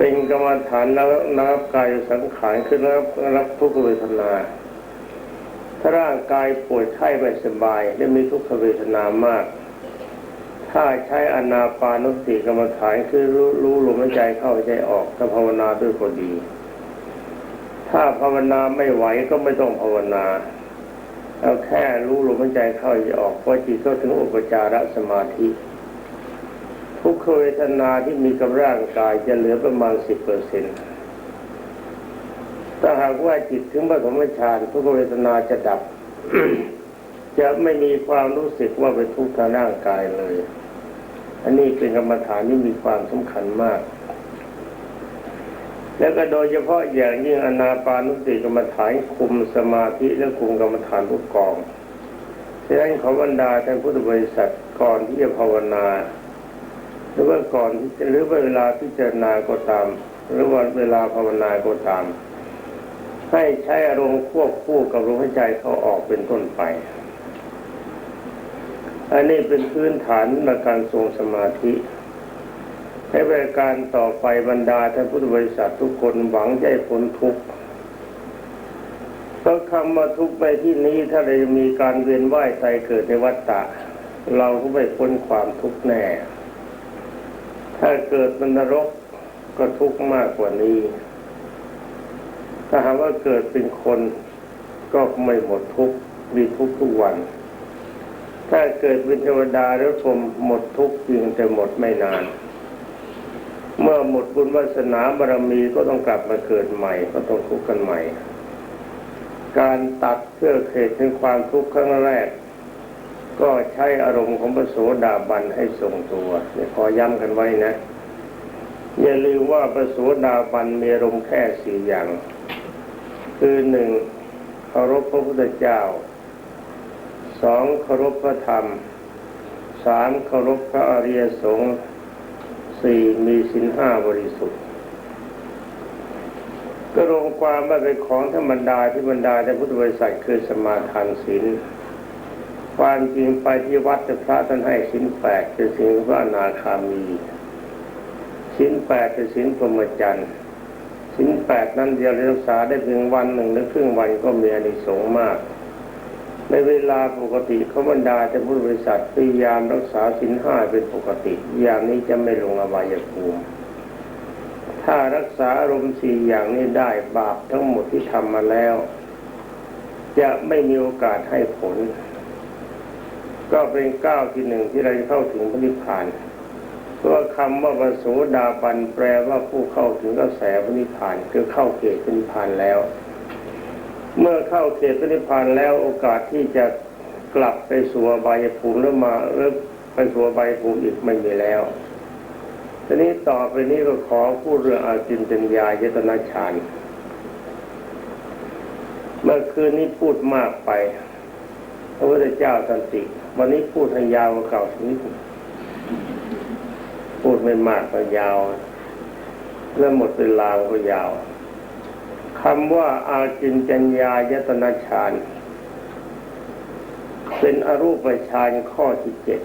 เป็นกรรมฐานระงับกายสังขารคือระงับรับทุกขเวทนา ถ้าร่างกายป่วยไข้ไม่สบายและมีทุกขเวทนามาก ถ้าใช้อนาปานุสติกรรมฐานคือรู้รู้ลมหายใจเข้าหายใจออกถ้าภาวนาด้วยก็ดี ถ้าภาวนาไม่ไหวก็ไม่ต้องภาวนาเอาแค่รู้ลมหายใจเข้าใจออกเพราะจิตก็ถึงอุปจารสมาธิ ทุกขเวทนาที่มีกับร่างกายจะเหลือประมาณสิบเปอร์เซ็นต์ถ้าหากว่าจิตถึงปฐมฌานทุกขเวทนาจะดับ จะไม่มีความรู้สึกว่าเป็นทุกข์ทางร่างกายเลย อันนี้เป็นกรรมฐานที่มีความสำคัญมาก แล้วก็โดยเฉพาะอย่างยิ่งอนาปานุสติกรรมฐานคุมสมาธิและคุมกรรมฐานทุกกองฉะนั้นขอบรรดาท่านพุทธบริษัทก่อนที่จะภาวนา รือว่าก่อนหรือว่าเวลาพิจารณาก็ตาม หรือว่าเวลาภาวนาก็ตาม ให้ใช้อารมณ์ควบคู่กับลมหายใจเข้าออกเป็นต้นไป อันนี้เป็นพื้นฐานในการทรงสมาธิให้บริการต่อไปบรรดาท่านพุทธบริษัททุกคนหวังจะให้พ้นทุกข์เพราะคำว่าทุกข์ในที่นี้ถ้าเรามีการเวียนว่ายใจเกิดในวัฏฏะเราก็ไม่พ้นความทุกข์แน่ ถ้าเกิดเป็นนรกก็ทุกข์มากกว่านี้ ถ้าหากว่าเกิดเป็นคนก็ไม่หมดทุกข์มีทุกข์ทุกวัน ถ้าเกิดเป็นเทวดาแล้วชมหมดทุกข์เพียงแต่หมดไม่นาน เมื่อหมดบุญวาสนาบารมีก็ต้องกลับมาเกิดใหม่ ก็ต้องทุกข์กันใหม่ การตัดเพื่อเขตถึงความทุกข์ครั้งแรก ก็ใช้อารมณ์ของพระโสดาบันให้ทรงตัวนี่ขอย้ำกันไว้นะ อย่าลืมว่าพระโสดาบันมีอารมณ์แค่สี่อย่าง คือหนึ่งเคารพพระพุทธเจ้าสองเคารพพระธรรมสามเคารพพระอริยสงฆ์สี่มีสินห้าบริสุทธิ์ก็รวมความว่าเป็นของธรรมดาที่บรรดาในพุทธบริษัทคือสมาทานศีล ความจริงไปที่วัดจะพระท่านให้สินแปดเป็นสิ่งพระอนาคามีสินแปดเป็นสินพรหมจรรย์สินแปดนั้นเดียวรักษาได้เพียงวันหนึ่งหรือครึ่งวันก็มีอานิสงส์มาก ในเวลาปกติเขาบรรดาจะพุทธบริษัทพยายามรักษาสินห้าเป็นปกติ อย่างนี้จะไม่ลงอบายภูมิถ้ารักษาอารมณ์สี่อย่างนี้ได้บาปทั้งหมดที่ทำมาแล้ว จะไม่มีโอกาสให้ผล ก็เป็นก้าวที่หนึ่งที่เราจะเข้าถึงพระนิพพานเพราะว่าคำว่าปโสดาบันแปลว่าผู้เข้าถึงกระแสพระนิพพานคือเข้าเขตพระนิพพานแล้ว เมื่อเข้าเขตพระนิพพานแล้วโอกาสที่จะกลับไปสู่บายภูมิแล้วมาเออไปสู่บายภูมิอีกไม่มีแล้วทีนี้ต่อไปนี้ก็ขอพูดเรื่องอาจินจัญญายตนาฌานเมื่อคืนนี้พูดมากไปพระพุทธเจ้าสันติวันนี้พูดให้ยาวกว่าเก่าสักนิดพูดไม่มากก็ยาว แล้วหมดเวลาก็ยาวคำว่าอาจินจัญญายตนาฌานเป็นอรูปฌานข้อที่เจ็ด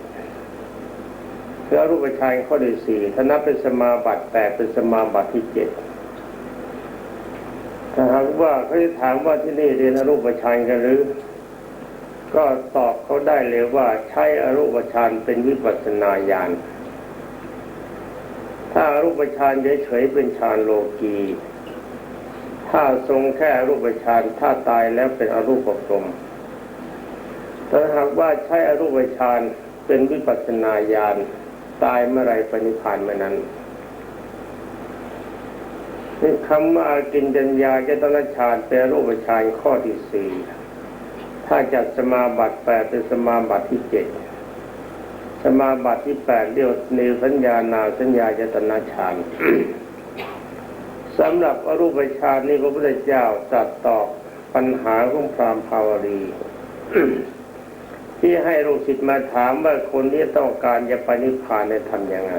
คืออรูปฌานข้อที่สี่ถ้านับเป็นสมาบัติแปดเป็นสมาบัติที่เจ็ดถ้าหากว่าเขาจะถามว่าที่นี่เรียนอรูปฌานกันหรือ ก็ตอบเขาได้เลยว่าใช้อรูปฌานเป็นวิปัสสนาญาณ ถ้าอรูปฌานเฉยๆเป็นฌานโลกีถ้าทรงแค่อรูปฌานถ้าตายแล้วเป็นอรูปภพถ้าหากว่าใช้อรูปฌานเป็นวิปัสสนาญาณตายเมื่อไรปณิพานเมื่อนั้นนี่คำว่ากินจัญญาเจตนาฌานเป็นอรูปฌานข้อที่สี่ ถ้าจัดสมาบัติแปดเป็นสมาบัติที่เจ็ดสมาบัติที่แปดเรียกเนวสัญญานาสัญญาเจตนาฌานสำหรับอรูปฌานนี้พระพุทธเจ้าตรัสตอบปัญหาของพรามภาวรีที่ให้ลูกศิษย์มาถามว่าคนที่ต้องการจะไปนิพพานเนี่ยทำยังไง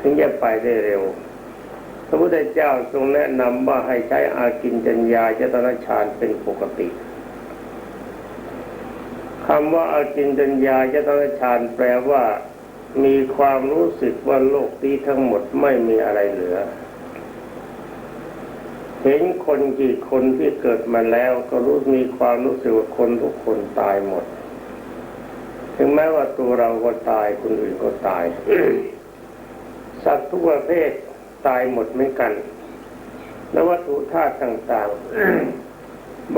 ถึงจะไปได้เร็ว พระพุทธเจ้าทรงแนะนำว่าให้ใช้อากินจัญญาเจตนาฌานเป็นปกติ คำว่าอากินจัญญาเจตนาฌานแปลว่า มีความรู้สึกว่าโลกนี้ทั้งหมดไม่มีอะไรเหลือ เห็นคนกี่คนที่เกิดมาแล้วก็รู้มีความรู้สึกว่าคนทุกคนตายหมด ถึงแม้ว่าตัวเราก็ตายคนอื่นก็ตายสัตว์ทุกประเภทตายหมดเหมือนกัน และวัตถุธาตุต่าง ๆ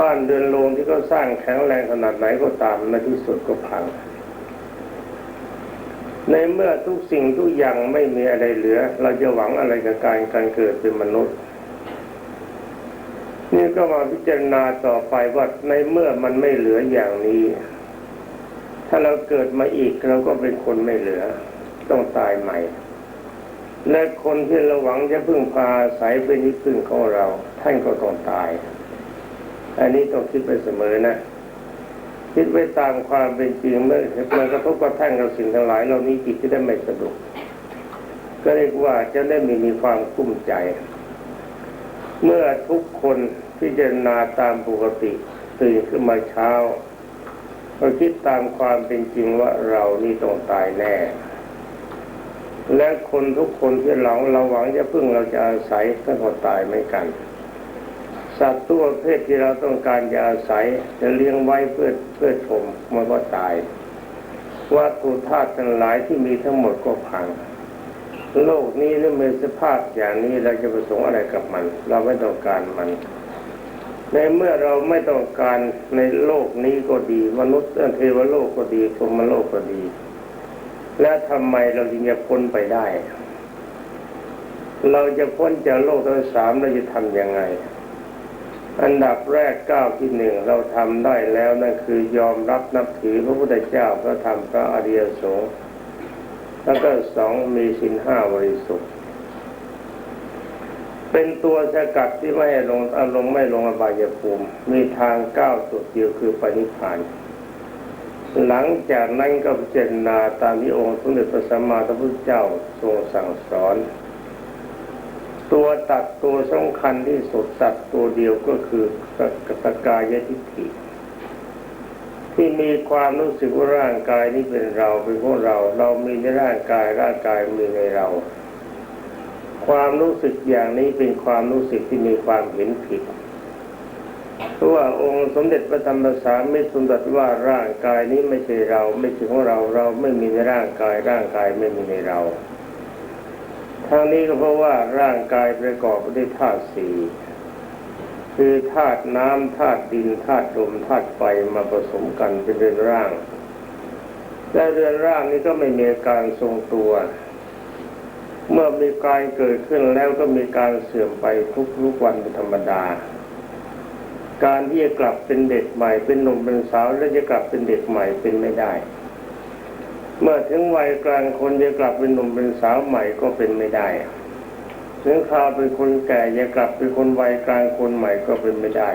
บ้านเรือนโรงที่เขาสร้างแข็งแรงขนาดไหนก็ตามในที่สุดก็พัง ในเมื่อทุกสิ่งทุกอย่างไม่มีอะไรเหลือ เราจะหวังอะไรกับการการเกิดเป็นมนุษย์ นี่ก็มาพิจารณาต่อไปว่าในเมื่อมันไม่เหลืออย่างนี้ ถ้าเราเกิดมาอีกเราก็เป็นคนไม่เหลือ ต้องตายใหม่และคนที่เราหวังจะพึ่งพาอาศัยเป็นที่พึ่งของเรา ท่านก็ต้องตาย อันนี้ต้องคิดไปเสมอนะ คิดไว้ตามความเป็นจริงเมื่อมันกระทบกระทั่งกับสิ่งทั้งหลายเหล่านี้จิตจะได้ไม่สะดุกก็เรียกว่าจะได้ไม่มีความกุ้มใจ เมื่อทุกคนพิจารณาตามปกติตื่นขึ้นมาเช้าก็คิดตามความเป็นจริงว่าเรานี่ต้องตายแน่ และคนทุกคนที่หลังเราหวังจะพึ่งเราจะอาศัยก็ต้องตายเหมือนกัน สัตว์ตัวประเภทที่เราต้องการจะอาศัยจะเลี้ยงไว้เพื่อเพื่อชมมันก็ตายวัตถุธาตุทั้งหลายที่มีทั้งหมดก็พัง โลกนี้ถ้ามีสภาพอย่างนี้เราจะประสงค์อะไรกับมัน เราไม่ต้องการมัน ในเมื่อเราไม่ต้องการในโลกนี้ก็ดี มนุษย์เทวโลกก็ดีพรมโลกก็ดี และทำไมเราจึงจะพ้นไปได้ เราจะพ้นจากโลกทั้งสามเราจะทำยังไง อันดับแรกก้าวที่หนึ่งเราทำได้แล้วนั่นคือยอมรับนับถือพระพุทธเจ้าพระธรรมพระอริยสงฆ์แล้วก็สองมีสินห้าบริสุทธิ์ เป็นตัวสกัดที่ไม่ลงอารมณ์ไม่ลงอบายภูมิ มีทางก้าวสุดเดียวคือปณิพพาน หลังจากนั้นก็พิจารณาตามที่องค์สมเด็จพระสัมมาสัมพุทธเจ้าทรงสั่งสอน ตัวตัดตัวสำคัญที่สุดตัดตัวเดียวก็คือสกายทิฏฐิที่มีความรู้สึกว่าร่างกายนี้เป็นเราเป็นพวกเรา เรามีในร่างกายร่างกายมีในเรา ความรู้สึกอย่างนี้เป็นความรู้สึกที่มีความเห็นผิดเพราะว่าองค์สมเด็จพระธรรมสามิตรทรงตรัสว่าร่างกายนี้ไม่ใช่เรา ไม่ใช่ของเราเราไม่มีในร่างกายร่างกายไม่มีในเรา ทั้งนี้ก็เพราะว่าร่างกายประกอบไปด้วยธาตุสี่คือธาตุน้ำธาตุดินธาตุลมธาตุไฟมาผสมกันเป็นเรือนร่าง และเรือนร่างนี้ก็ไม่มีการทรงตัว เมื่อมีการเกิดขึ้นแล้วก็มีการเสื่อมไปทุกๆวันเป็นธรรมดา การที่จะกลับเป็นเด็กใหม่เป็นหนุ่มเป็นสาวแล้วจะกลับเป็นเด็กใหม่เป็นไม่ได้ เมื่อถึงวัยกลางคนจะกลับเป็นหนุ่มเป็นสาวใหม่ก็เป็นไม่ได้ถึงคราวเป็นคนแก่จะกลับเป็นคนวัยกลางคนใหม่ก็เป็นไม่ได้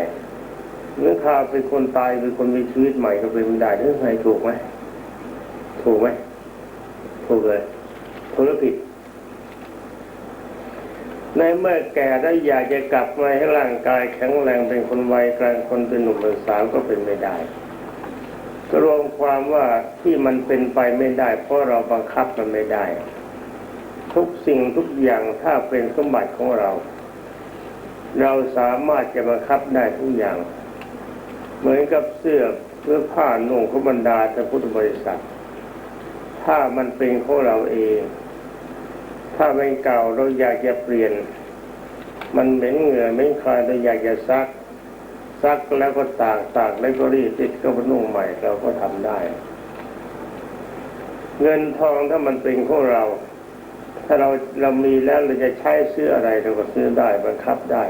หรือคราวเป็นคนตายเป็นคนมีชีวิตใหม่ก็เป็นไม่ได้ทั้งไงถูกไหมถูกไหมถูกเลยถูกหรือผิดในเมื่อแก่แล้วอยากจะกลับมาให้ร่างกายแข็งแรงเป็นคนวัยกลางคนเป็นหนุ่มเป็นสาวก็เป็นไม่ได้ รวมความว่าที่มันเป็นไปไม่ได้ เพราะเราบังคับมันไม่ได้ ทุกสิ่งทุกอย่างถ้าเป็นสมบัติของเรา เราสามารถจะบังคับได้ทุกอย่าง เหมือนกับเสื้อเพื่อผ้านุ่งขบรรดาแต่พุทธบริษัท ถ้ามันเป็นของเราเอง ถ้าเป็นเก่าเราอยากจะเปลี่ยน มันเหม็นเหงื่อเหม็นคายเราอยากจะซัก ซักแล้วก็ตากตากแล้วก็รีดติดก็มานุ่งใหม่เราก็ทำได้ เงินทองถ้ามันเป็นของเรา ถ้าเราเรามีแล้วเราจะใช้ซื้ออะไรเราก็ซื้อได้บังคับได้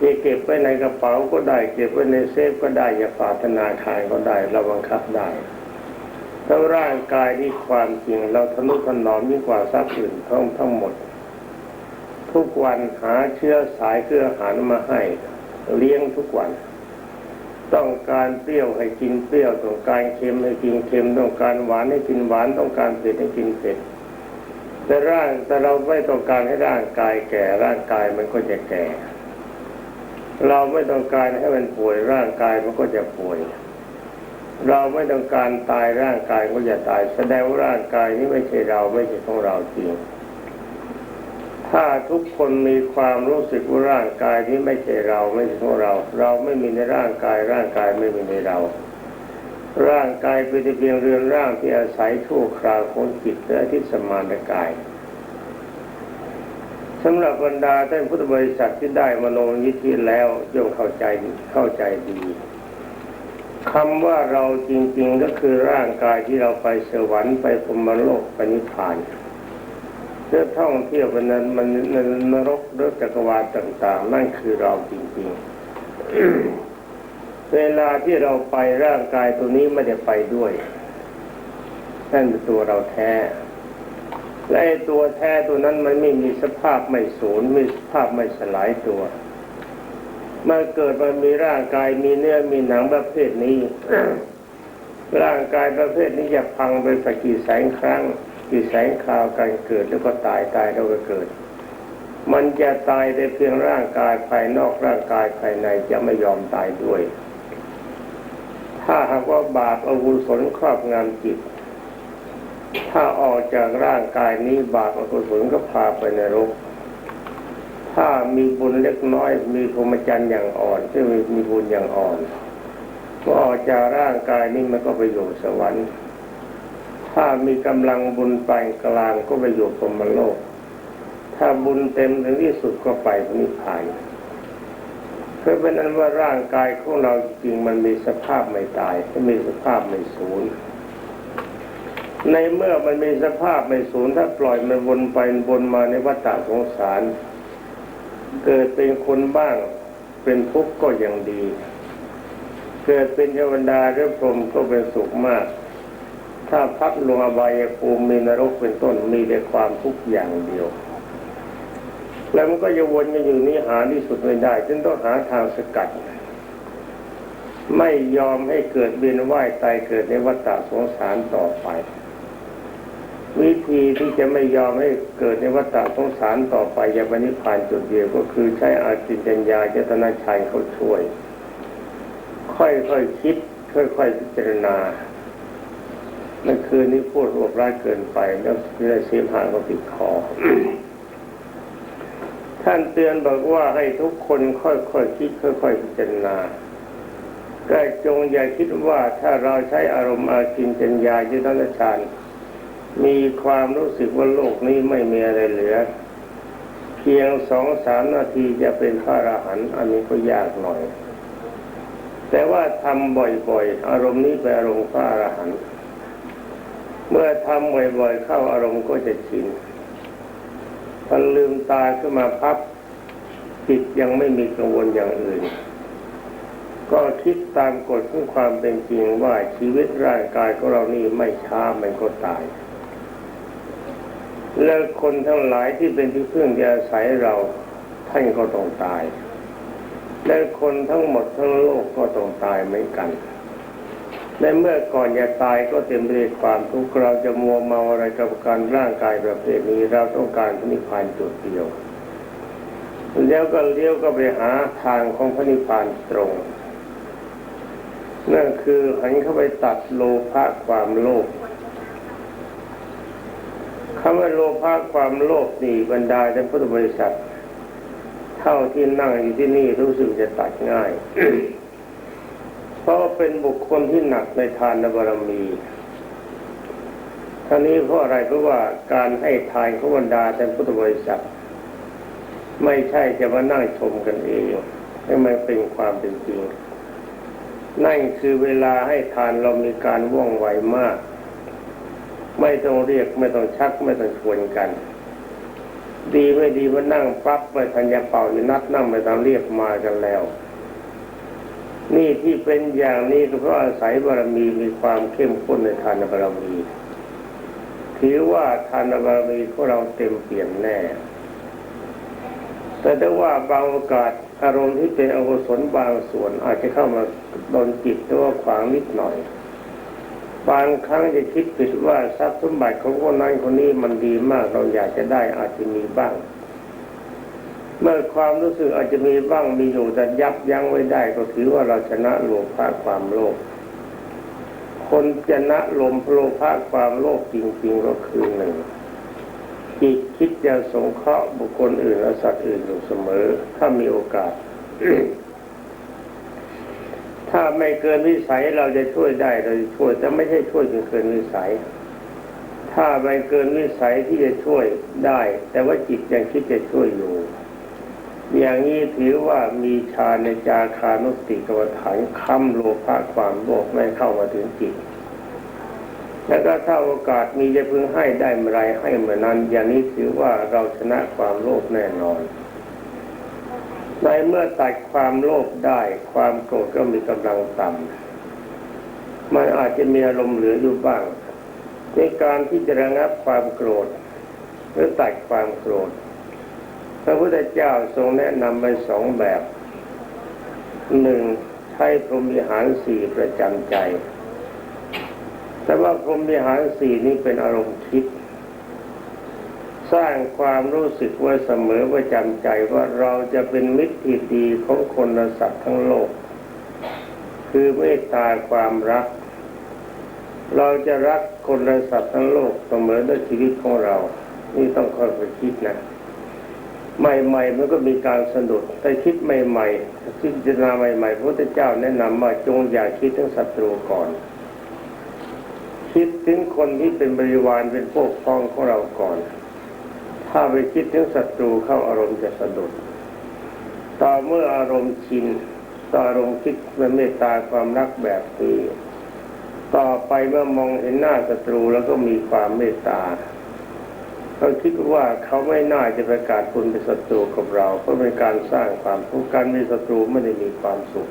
จะเก็บไว้ในกระเป๋าก็ได้ เก็บไว้ในเซฟก็ได้อย่าฝากธนาคารก็ได้ เราบังคับได้ถ้าร่างกายที่ความจริง เราทะนุถนอมยิ่งกว่าทรัพย์อื่นทั้งทั้งหมด ทุกวันหาเชื้อสายเครืออาหารมาให้ เลี้ยงทุกวัน ต้องการเปรี้ยวให้กินเปรี้ยวต้องการเค็มให้กินเค็มต้องการหวานให้กินหวานต้องการเผ็ดให้กินเผ็ดแต่ร่างแต่เราไม่ต้องการให้ร่างกายแก่ ร่างกายมันก็จะแก่ เราไม่ต้องการให้มันป่วย ร่างกายมันก็จะป่วย เราไม่ต้องการตายร่างกายก็อย่าตาย แสดงว่าร่างกายนี้ไม่ใช่เราไม่ใช่ของเราจริง ถ้าทุกคนมีความรู้สึกว่าร่างกายนี้ไม่ใช่เราไม่ใช่ของเรา เราไม่มีในร่างกาย ร่างกายไม่มีในเรา ร่างกายเป็นเพียงเรือนร่างที่อาศัยชั่วคราวของจิตและที่สมานกายสำหรับบรรดาท่านพุทธบริษัทที่ได้มโนยิทธิแล้วย่อมเข้าใจเข้าใจดีคำว่าเราจริง ๆ ก็คือร่างกายที่เราไปสวรรค์ไปพรมโลกไปนิพพาน เพื่อท่องเที่ยวไปนั้นมันนรกหรือจักรวาลต่าง ๆ นั่นคือเราจริงๆ เวลาที่เราไปร่างกายตัวนี้ไม่ได้ไปด้วยนั่นเป็นตัวเราแท้ และไอ้ตัวแท้ตัวนั้นมันไม่มีสภาพไม่สูญมีสภาพไม่สลายตัวมื่อเกิดมันมีร่างกายมีเนื้อมีหนังประเภทนี้ ร่างกายประเภทนี้จะพังไปสักกี่แสนครั้ง กี่แสนคราวการเกิดแล้วก็ตายตายแล้วก็เกิด มันจะตายแต่เพียงร่างกายภายนอกร่างกายภายในจะไม่ยอมตายด้วย ถ้าหากว่าบาปอกุศลครอบงำจิต ถ้าออกจากร่างกายนี้บาปอกุศลก็พาไปในรกถ้ามีบุญเล็กน้อย มีพรหมจรรย์อย่างอ่อนที่มีบุญอย่างอ่อนก็ออกจากร่างกายนี้มันก็ไปอยู่สวรรค์ ถ้ามีกำลังบุญปานกลางก็ไปอยู่พรมโลก ถ้าบุญเต็มถึงที่สุดก็ไปนิพพานเพื่อเป็นนั้นว่าร่างกายของเราจริงมันมีสภาพไม่ตายมีสภาพไม่สูญในเมื่อมันมีสภาพไม่สูญถ้าปล่อยมันวนไปวนมาในวัฏฏะสงสาร เกิดเป็นคนบ้างเป็นทุกข์ก็ยังดี เกิดเป็นเทวดาหรือพรหมก็เป็นสุขมาก ถ้าพักลงอบายภูมิมีนรกเป็นต้นมีแต่ความทุกข์อย่างเดียว แล้วมันก็จะวนกันอยู่นี้หาที่สุดไม่ได้จึงต้องหาทางสกัด ไม่ยอมให้เกิดเวียนว่ายตายเกิดในวัฏฏะสงสารต่อไป วิธีที่จะไม่ยอมให้เกิดในวัฏฏะสงสารต่อไปอย่าบรรนิพพานจุดเดียวก็คือใช้อาจินจัญญาเจตนาชัยเขาช่วย ค่อยๆคคิด ค่อยๆพิจารณา เมื่อคืนนี้พูดรวบร้ายเกินไปแล้วเรื่อเสียผ่านก็ติดคอ ท่านเตือนบอกว่าให้ทุกคนค่อยๆคคิดค่อยๆพิจารณาก็จงอย่าคิดว่าถ้าเราใช้อารมณ์อากินจัญญายุทธนฌานมีความรู้สึกว่าโลกนี้ไม่มีอะไรเหลือ เพียงสองสามนาทีจะเป็นพระอรหันต์อันนี้ก็ยากหน่อย แต่ว่าทำบ่อยๆ อารมณ์นี้เป็นอารมณ์พระอรหันต์ เมื่อทำบ่อยๆเข้าอารมณ์ก็จะชินพอลืมตาขึ้นมาพับจิตยังไม่มีกังวลอย่างอื่น ก็คิดตามกฎของความเป็นจริงว่าชีวิตร่างกายของเรานี่ไม่ช้ามันก็ตาย และคนทั้งหลายที่เป็นที่พึ่งที่อาศัยเราท่านก็ต้องตาย และคนทั้งหมดทั้งโลกก็ต้องตายเหมือนกัน ในเมื่อก่อนจะตายก็เต็มไปด้วยความทุกข์เราจะมัวเมาอะไรกับการร่างกายประเภทนี้เราต้องการพระนิพพานจุดเดียว แล้วก็เลี้ยวก็ไปหาทางของพระนิพพานตรง นั่นคือหันเข้าไปตัดโลภะความโลภคำว่าโลภะความโลภนี่บรรดาท่านพุทธบริษัท เท่าที่นั่งอยู่ที่นี่รู้สึกจะตัดง่าย เพราะเป็นบุคคลที่หนักในทานบารมีท่านี้เพราะอะไรเพราะว่าการให้ทานของบรรดาท่านพุทธบริษัทไม่ใช่จะมานั่งชมกันเองให้มันเป็นความเป็นจริง นั่นคือเวลาให้ทานเรามีการว่องไวมาก ไม่ต้องเรียกไม่ต้องชักไม่ต้องชวนกัน ดีไม่ดีมานั่งปั๊บไปทันยาเป่าอยู่นัดนั่งไปตามเรียกมากันแล้ว นี่ที่เป็นอย่างนี้ก็เพราะอาศัยบารมีมีความเข้มข้นในทานบารมีถือว่าทานบารมีของเราเต็มเปี่ยมแน่ แต่ถ้าว่าบางโอกาสอารมณ์ที่เป็นอกุศลบางส่วนอาจจะเข้ามาโดนจิตหรือว่าขวางนิดหน่อย บางครั้งจะคิดผิดว่าทรัพย์สมบัติของคนนั้นคนนี้มันดีมากเราอยากจะได้อาจจะมีบ้าง เมื่อความรู้สึกอาจจะมีบ้างมีอยู่แต่ยับยั้งไว้ได้ก็ถือว่าเราชนะโลภะความโลภคนจะละลมโลภะความโลภจริงๆก็คือหนึ่งจิตคิดจะสงเคราะห์บุคคลอื่นและสัตว์อื่นอยู่เสมอ ถ้ามีโอกาส ถ้าไม่เกินวิสัยเราจะช่วยได้เราจะช่วยแต่ไม่ใช่ช่วยจนเกินวิสัย ถ้าไม่เกินวิสัยที่จะช่วยได้ แต่ว่าจิตยังคิดจะช่วยอยู่ อย่างนี้ถือว่ามีฌานในจาคานุสติกรรมฐานค้ำโลภะความโลภไม่เข้ามาถึงจิตแล้วก็ถ้าโอกาสมีจะพึงให้ได้เมื่อไรให้เมื่อนั้น อย่างนี้ถือว่าเราชนะความโลภแน่นอน ในเมื่อตัดความโลภได้ ความโกรธก็มีกำลังต่ำมันอาจจะมีอารมณ์เหลืออยู่บ้าง ในการที่จะระงับความโกรธหรือตัดความโกรธ พระพุทธเจ้าทรงแนะนำไปสองแบบหนึ่งใช้พรหมิหารสี่ประจำใจ แต่ว่าพรหมิหารสี่นี้เป็นอารมณ์คิดสร้างความรู้สึกไว้เสมอประจำใจว่าเราจะเป็นมิตรที่ดีของคนและสัตว์ทั้งโลก คือเมตตาความรัก เราจะรักคนและสัตว์ทั้งโลกเสมอด้วยชีวิตของเรา นี่ต้องคอยไปคิดนะ ใหม่ๆมันก็มีการสะดุดแต่คิดใหม่ๆพิดจารณาใหม่ๆพระพุทธเจ้าแนะนำว่าจงอย่าคิดถึงศัตรูก่อน คิดถึงคนที่เป็นบริวารเป็นพวกพ้องของเราก่อน ถ้าไปคิดถึงศัตรูเข้าอารมณ์จะสะดุดต่อเมื่ออารมณ์ชินต่ออารมณ์คิดเป็นเมตตาความรักแบบนี้ต่อไปเมื่อมองเห็นหน้าศัตรูแล้วก็มีความเมตตา เขาคิดว่าเขาไม่น่าจะประกาศคุณเป็นศัตรูกับเรา เพราะเป็นการสร้างความทุกข์การมีศัตรูไม่ได้มีความสุข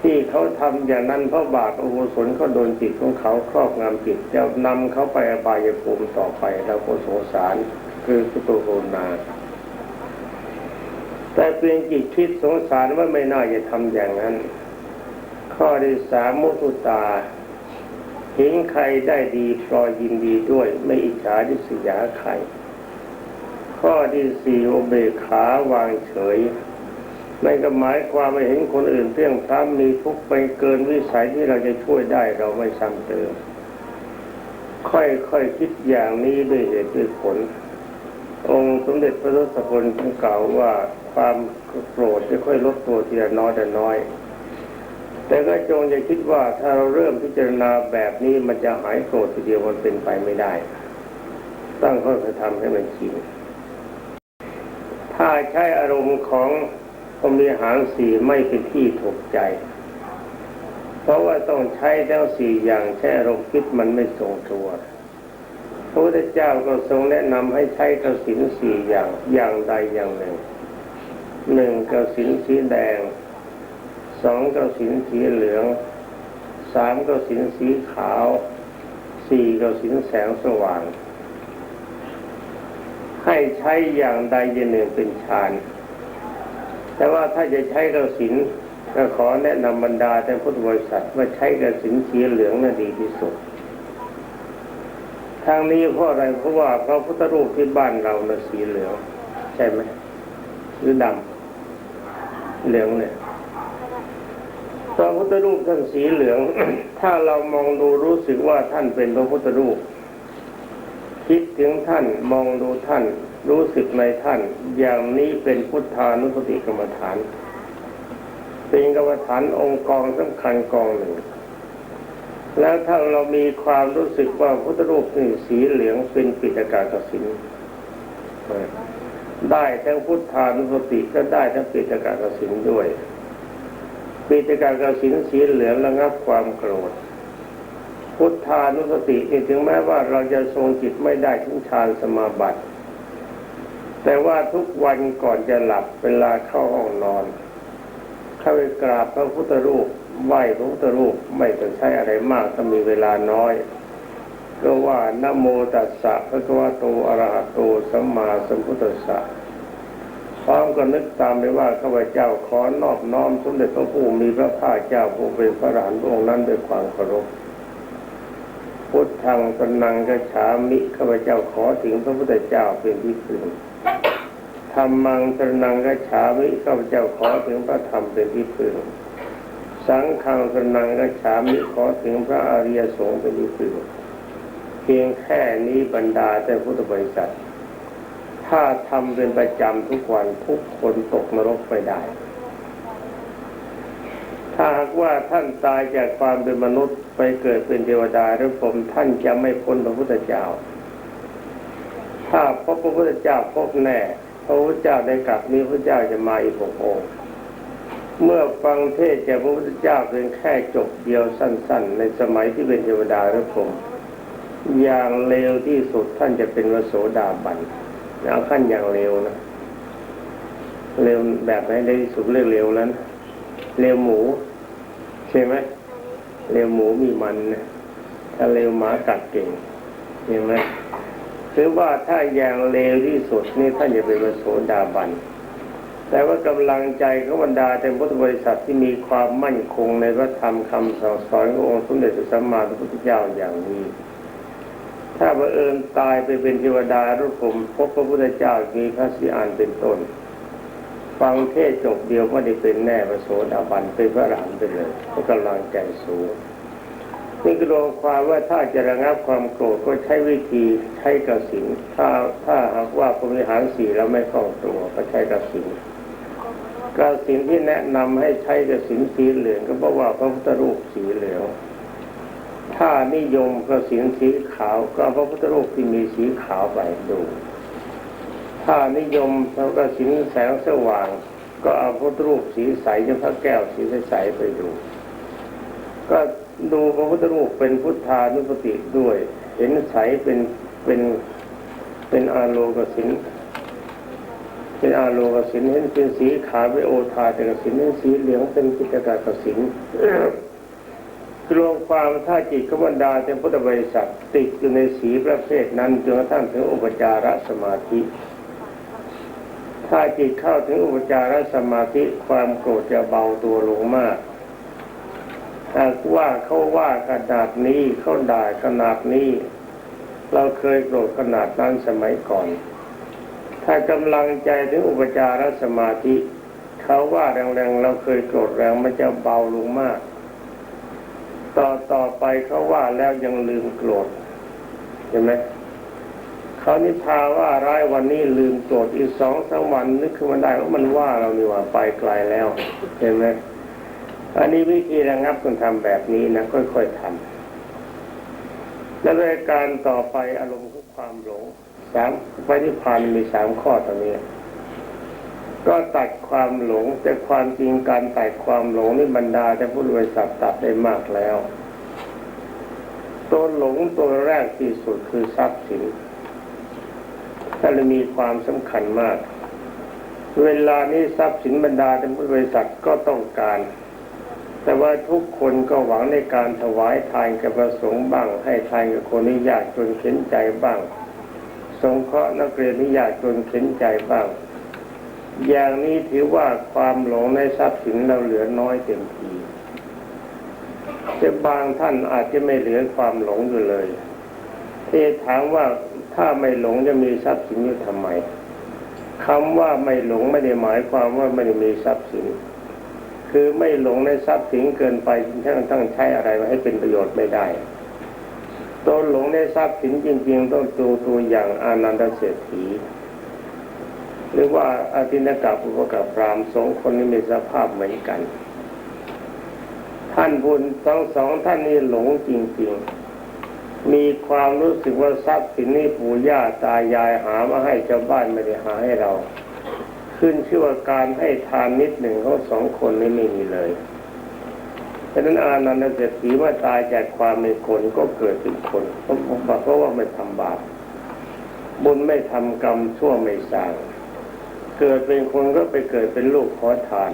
ที่เขาทำอย่างนั้นเพราะบาปอกุศลเขาโดนจิตของเขาครอบงำจิตจะนำเขาไปอบายภูมิต่อไปเราก็สงสารคือกุตุโหนาแต่เพียงจิตคิดสงสารว่าไม่น่าจะทำอย่างนั้น ข้อที่สามมุทุตา เห็นใครได้ดีพลอยยินดีด้วย ไม่อิจฉาดิษยาใคร ข้อที่สี่โอเบขาวางเฉยนั่นก็หมายความว่าเห็นคนอื่นเพียงพร้ำมีทุกข์ไปเกินวิสัยที่เราจะช่วยได้เราไม่ซ้ำเติม ค่อยๆคคิดอย่างนี้ด้วยเหตุด้วยผล องค์สมเด็จพระทศพลท่านกล่าวว่าความโกรธจะค่อยลดตัวทีละน้อยแต่น้อย แต่ก็จงอย่าคิดว่าถ้าเราเริ่มพิจารณาแบบนี้มันจะหายโกรธทีเดียวมันเป็นไปไม่ได้ ตั้งค่อยๆทำให้มันชินถ้าใช้อารมณ์ของพรมีหารสีไม่เป็นที่ถูกใจ เพราะว่าต้องใช้ทั้งสี่อย่างใช้อารมณ์คิดมันไม่ทรงตัวพระพุทธเจ้าก็ทรงแนะนำให้ใช้กสินสี่อย่างอย่างใดอย่างหนึ่งหนึ่งกสินสีแดง สองกสินสีเหลืองสามกสินสีขาวสี่กสินแสงสว่าง ให้ใช้อย่างใดอย่างหนึ่งเป็นฌานแต่ว่าถ้าจะใช้กสินก็ขอแนะนำบรรดาแต่พุทธบริษัทว่าใช้กสินสีเหลืองน่ะดีที่สุดทางนี้เพราะอะไรเพราะว่าพระพุทธรูปที่บ้านเราน่ะสีเหลือง ใช่ไหมหรือดำเหลืองเนี่ย พระพุทธรูปท่านสีเหลือง ถ้าเรามองดูรู้สึกว่าท่านเป็นพระพุทธรูป คิดถึงท่านมองดูท่าน รู้สึกในท่าน อย่างนี้เป็นพุทธานุสติกรรมฐาน เป็นกรรมฐานองค์กองสำคัญกองหนึ่ง แล้วถ้าเรามีความรู้สึกว่าพุทธรูปนี่สีเหลืองเป็นปิฎกากสินได้ทั้งพุทธานุสติก็ได้ทั้งปิฎกากสินด้วย ปิการกสินสีเหลืองระงับความโกรธ พุทธานุสตินี่ถึงแม้ว่าเราจะทรงจิตไม่ได้ถึงฌานสมาบัติ แต่ว่าทุกวันก่อนจะหลับเวลาเข้าห้องนอน เข้าไปกราบพระพุทธรูปไหว้พระพุทธรูปไม่ต้องใช้อะไรมากถ้ามีเวลาน้อยก็ว่านโมตัสสะพระควะโตอรหะโตสัมมาสัมพุทธัสสะ พร้อมกันนึกตามไปว่าข้าพเจ้าขอนอบน้อมสมเด็จพระผู้มีพระภาคเจ้าผู้เป็นพระอรหันพระองค์นั้นด้วยความเคารพพุทธังสนังกระฉามิข้าพเจ้าขอถึงพระพุทธเจ้าเป็นที่พึ่งธรรมังสนังกระฉามิข้าพเจ้าขอถึงพระธรรมเป็นที่พึ่งสังฆังสนังกัจฉามิขอถึงพระอริยสงฆ์เป็นที่พึ่งเพียงแค่นี้บรรดาแต่พุทธบริษัท ถ้าทำเป็นประจำทุกวันทุกคนตกนรกไปได้ ถ้าหากว่าท่านตายจากความเป็นมนุษย์ไปเกิดเป็นเทวดาหรือผมท่านจะไม่พ้นพระพุทธเจ้า ถ้าพบพระพุทธเจ้าพบแน่พระพุทธเจ้าได้กลับนี้พระเจ้าจะมาอีกหกองค์เมื่อฟังเทศจากพระพุทธเจ้าเพียงแค่จบเดียวสั้น ๆ ในสมัยที่เป็นเทวดาหรือผมอย่างเร็วที่สุดท่านจะเป็นวโสดาบัน เอาขั้นอย่างเร็วนะเร็วแบบไหนได้ที่สุดเรียกเร็วนั้น เร็วหมูใช่ไหมเร็วหมูมีมันนะถ้าเร็วหมากัดเก่งเห็นไหมหรือว่าถ้าอย่างเร็วที่สุดนี่ท่านจะเป็นวโสดาบันแต่ว่ากำลังใจของบรรดาแต่พุทธบริษัทที่มีความมั่นคงในพระธรรมคำสั่งสอนขององค์สมเด็จพระสัมมาสัมพุทธเจ้าอย่างนี้ ถ้าบังเอิญตายไปเป็นเทวดารุผมพบพระพุทธเจ้ามีพระสีอานเป็นต้น ฟังเทศจบเดียวไม่ได้เป็นแน่พระโสดาบันเป็นพระรหันต์ไปเลยก็กำลังใจสูงนี่คือรวมความว่าถ้าจะระงับความโกรธก็ใช้วิธีใช้กระสินถ้าถ้าหากว่าพรมิหารสีแล้วไม่คล่องตัวก็ใช้กระสินกระสินที่แนะนำให้ใช้กระสินสีเหลืองก็เพราะว่าพระพุทธรูปสีเหลือง ถ้านิยมกสินสีขาวก็พระพุทธรูปที่มีสีขาวไปดู ถ้านิยมพระกสินแสงสว่าง ก็เอาพระพุทธรูปสีใสอย่างพระแก้วสีใสไปดู ก็ดูพระพุทธรูปเป็นพุทธานุปติด้วย เห็นใสเป็นเป็นเป็นอาโลกสินเป็นอาโลกสินเห็นเป็นสีขาวเป็นโอทาแต่กสินเห็นสีเหลืองเป็นกิจการกสิน รวมความถ้าจิตขบรรดาเป็นพุทธบริษัทติดอยู่ในสีประเภทนั้นจนกระทั่งถึงอุปจารสมาธิ ถ้าจิตเข้าถึงอุปจารสมาธิความโกรธจะเบาตัวลงมากหากว่าเขาว่าขนาดนี้เขาด่าขนาดนี้ เราเคยโกรธขนาดนั้นสมัยก่อน ถ้ากำลังใจถึงอุปจารสมาธิ เขาว่าแรงๆเราเคยโกรธแรงมันจะเบาลงมาก ต่อต่อไปเขาว่าแล้วยังลืมโกรธเห็นไหมเขานิพาว่าร้ายวันนี้ลืมโกรธอีกสองสามวันนึกขึ้นมาได้ว่ามันว่าเรานี่ว่าไปไกลแล้ว เห็นไหมอันนี้วิธีระงับต้องทำแบบนี้นะค่อยๆทำและรายการต่อไปอารมณ์ของความหลงสามปฏิพันมีสามข้อตรงนี้ ก็ตัดความหลงแต่ความจริงการตัดความหลงนี่บรรดาแต่ผู้บริษัทตัดได้มากแล้ว ตัวหลงตัวแรกที่สุดคือทรัพย์สินถ้าเรามีความสำคัญมาก เวลานี้ทรัพย์สินบรรดาแต่ผู้บริษัทก็ต้องการ แต่ว่าทุกคนก็หวังในการถวายทานกับประสงค์บ้าง ให้ทานกับคนที่ยากจนเข็นใจบ้าง สงเคราะห์นักเรียนที่ยากจนเข็นใจบ้าง อย่างนี้ถือว่าความหลงในทรัพย์สินเราเหลือน้อยเต็มทีแต่บางท่านอาจจะไม่เหลือความหลงอยู่เลยที่ถามว่าถ้าไม่หลงจะมีทรัพย์สินอยู่ทำไมคำว่าไม่หลงไม่ได้หมายความว่าไม่ได้มีทรัพย์สิน คือไม่หลงในทรัพย์สินเกินไปทั้งทั้งใช้อะไรมาให้เป็นประโยชน์ไม่ได้ตัวหลงในทรัพย์สินจริง ๆ ต้องดูตัวอย่างอานันตเศรษฐี หรือว่าอาทินกับอุปกับพรามสองคนนี้มีสภาพเหมือนกัน ท่านบุญทั้งสองท่านนี้หลงจริง ๆ มีความรู้สึกว่าทรัพย์สินนี้ปู่ย่าตายายหามาให้ชาวบ้านไม่ได้หาให้เรา ขึ้นชื่อว่าการให้ทานนิดหนึ่งของสองคนนี้ไม่มีเลยฉะนั้นอานันตเศรษฐีว่าตายจากความเป็นคนก็เกิดเป็นคนเพราะเพราะว่าไม่ทำบาปบุญไม่ทำกรรมชั่วไม่สร้าง เกิดเป็นคนก็ไปเกิดเป็นลูกขอทาน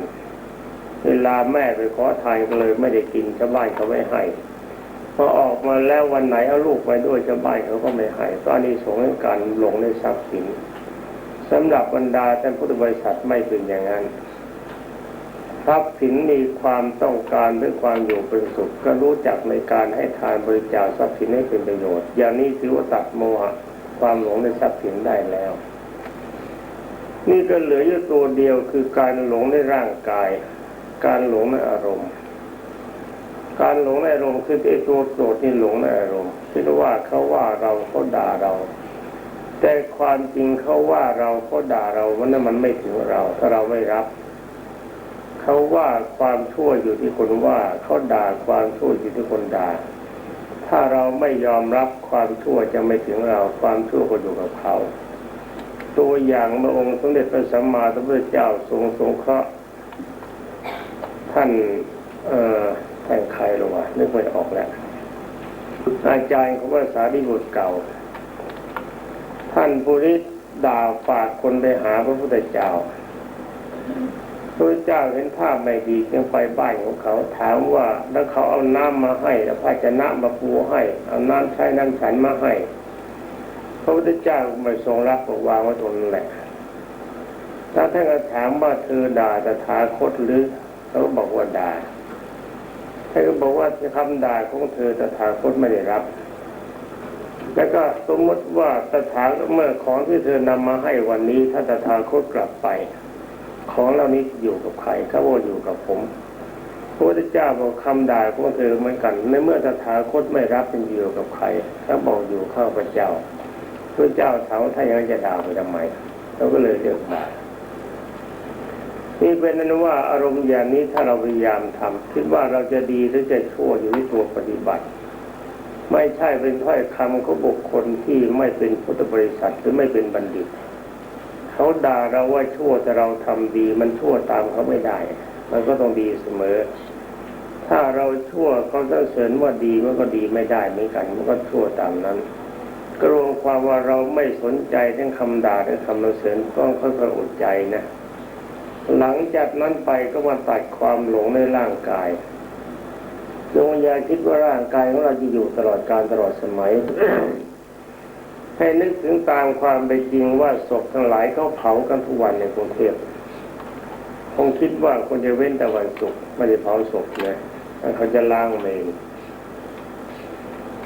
เวลาแม่ไปขอทานก็เลยไม่ได้กินชาวบ้านเขาไม่ให้พอออกมาแล้ววันไหนเอาลูกไปด้วยชาวบ้านเขาก็ไม่ให้ตอนนี้สงฆ์การหลงในทรัพย์สินสำหรับบรรดาท่านพุทธบริษัทไม่เป็นอย่างนั้นทรัพย์สินมีความต้องการด้วยความอยู่เป็นสุขก็รู้จักในการให้ทานบริจาคทรัพย์สินให้เป็นประโยชน์ อย่างนี้ถือว่าตัดโมหะความหลงในทรัพย์สินได้แล้ว นี่ก็เหลืออยู่ตัวเดียวคือการหลงในร่างกาย การหลงในอารมณ์ การหลงในอารมณ์คือไอ้ตัวโกรธนี่หลงในอารมณ์คิดว่าเขาว่าเราเขาด่าเรา แต่ความจริงเขาว่าเราเขาด่าเราวันนั้นมันไม่ถึงเรา ถ้าเราไม่รับเขาว่าความชั่วอยู่ที่คนว่าเขาด่าความชั่วอยู่ที่คนด่า ถ้าเราไม่ยอมรับความชั่วจะไม่ถึงเรา ความชั่วก็อยู่กับเขา ตัวอย่างพระองค์สมเด็จพระสัมมาสัมพุทธเจ้าทรงสงเคราะห์ท่านเอ่อท่านใครหรอวะนึกไม่ออกแล้วอาจารย์ของพระสารีบุตรเก่า ท่านปุริศด่าฝากคนไปหาพระพุทธเจ้าพระเจ้าเห็นภาพไม่ดีจึงไปบ้านของเขาถามว่าแล้วเขาเอาน้ำมาให้แล้วภาชนะมาปูให้เอาน้ำใช้น้ำฉันมาให้ พระพุทธเจ้าไม่ทรงรับบอกวางไว้ตรงนั้นแหละถ้าท่านก็ถามว่าเธอด่าตถาคตหรือเขาบอกว่าด่าท่านก็บอกว่าคำด่าของเธอตถาคตไม่ได้รับ แล้วก็สมมติว่าตถาคตเมื่อของที่เธอนำมาให้วันนี้ ถ้าตถาคตกลับไป ของเหล่านี้อยู่กับใครเขาบอกอยู่กับผมพระพุทธเจ้าบอกคำด่าของเธอเหมือนกัน ในเมื่อตถาคตไม่รับเป็นอยู่กับใครเขาบอกอยู่ข้าพเจ้า พระเจ้าถามว่าถ้าอย่างนั้นจะด่าไปทำไมเราก็เลยเลือกด่านี่เป็นนั้นว่าอารมณ์อย่างนี้ถ้าเราพยายามทำคิดว่าเราจะดีหรือจะชั่วอยู่ที่ตัวปฏิบัติ ไม่ใช่เป็นถ้อยคำของบุคคลที่ไม่เป็นพุทธบริษัทหรือไม่เป็นบัณฑิต เขาด่าเราว่าชั่วแต่เราทำดีมันชั่วตามเขาไม่ได้ มันก็ต้องดีเสมอ ถ้าเราชั่วเขาจะเสริญว่าดีมันก็ดีไม่ได้เหมือนกันมันก็ชั่วตามนั้น กรวมความว่าเราไม่สนใจทั้งคำด่าและคำเสริญต้องค่อยๆอดใจนะ หลังจากนั้นไปก็มาตัดความหลงในร่างกายจงยาคิดว่าร่างกายของเราจะอยู่ตลอดการตลอดสมัย ให้นึกถึงตามความเป็นจริงว่าศพทั้งหลายเขาเผากันทุกวันในกรุงเทพคงคิดว่าคนจะเว้นแต่วันศุกร์ไม่ได้เผาศพนะแล้วเขาจะล้างเมน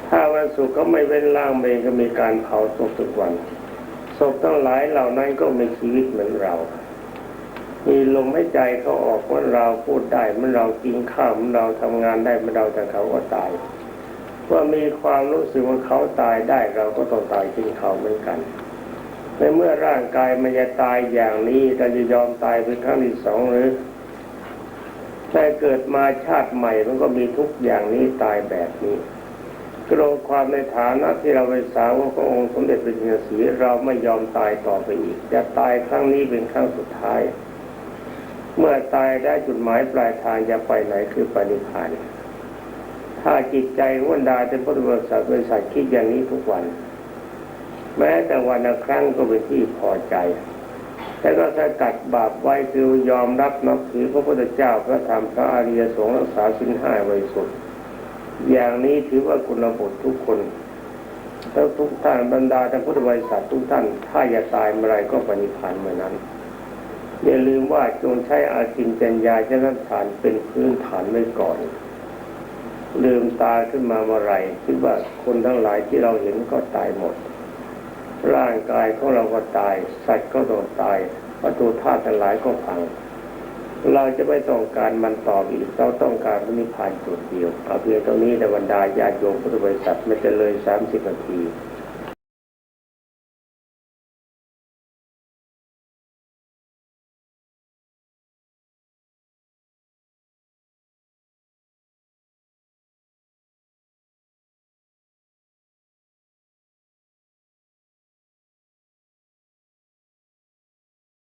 ถ้าวันศุกร์เขาไม่เว้นล่างเมนก็มีการเผาศพทุกวันศพทั้งหลายเหล่านั้นก็มีชีวิตเหมือนเรา มีลมหายใจเขาออกเมือนเราพูดได้เมือนเรากินข้าวเมือนเราทำงานได้เมือนเราแต่เขาก็ตายว่ามีความรู้สึกว่าเขาตายได้เราก็ต้องตายทิ้งเขาเหมือนกันในเมื่อร่างกายมันจะตายอย่างนี้เราจะยอมตายเป็นครั้งที่สองหรือแต่เกิดมาชาติใหม่มันก็มีทุกอย่างนี้ตายแบบนี้ กรมความในฐานะที่เราเป็นสาวกขององค์สมเด็จพระจินสีเราไม่ยอมตายต่อไปอีกจะตายครั้งนี้เป็นครั้งสุดท้าย เมื่อตายได้จุดหมายปลายทางจะไปไหนคือปณิพพานถ้าจิตใจของบรรดาเป็นพุทธบริษัทบริษัทคิดอย่างนี้ทุกวัน แม้แต่วันละครั้งก็เป็นที่พอใจแต่ก็สกัดบาปไว้คือยอมรับนับถือพระพุทธเจ้าพระธรรมพระอริยสงฆ์รักษาสินห้าบริสุทธิ์ อย่างนี้ถือว่าคุณบุตรทุกคนแล้วทุกท่านบรรดาท่านพุทธบริษัททุกท่าน ถ้าอย่าตายเมื่อไรก็ปณิพานธ์เมื่อนั้น อย่าลืมว่าจงใช้อาจินจัญญาชนะฐานเป็นพื้นฐานไว้ก่อนลืมตาขึ้นมาเมื่อไรคิดว่าคนทั้งหลายที่เราเห็นก็ตายหมด ร่างกายของเราก็ตาย สัตว์ก็ต้องตายประตูธาตุทั้งหลายก็พัง เราจะไม่ต้องการมันต่ออีกเราต้องการพระนิพพานจุดเดียวเอาเพียงตรงนี้ในบรรดาญาติโยมพุทธบริษัทไม่จะเลยสามสิบนาที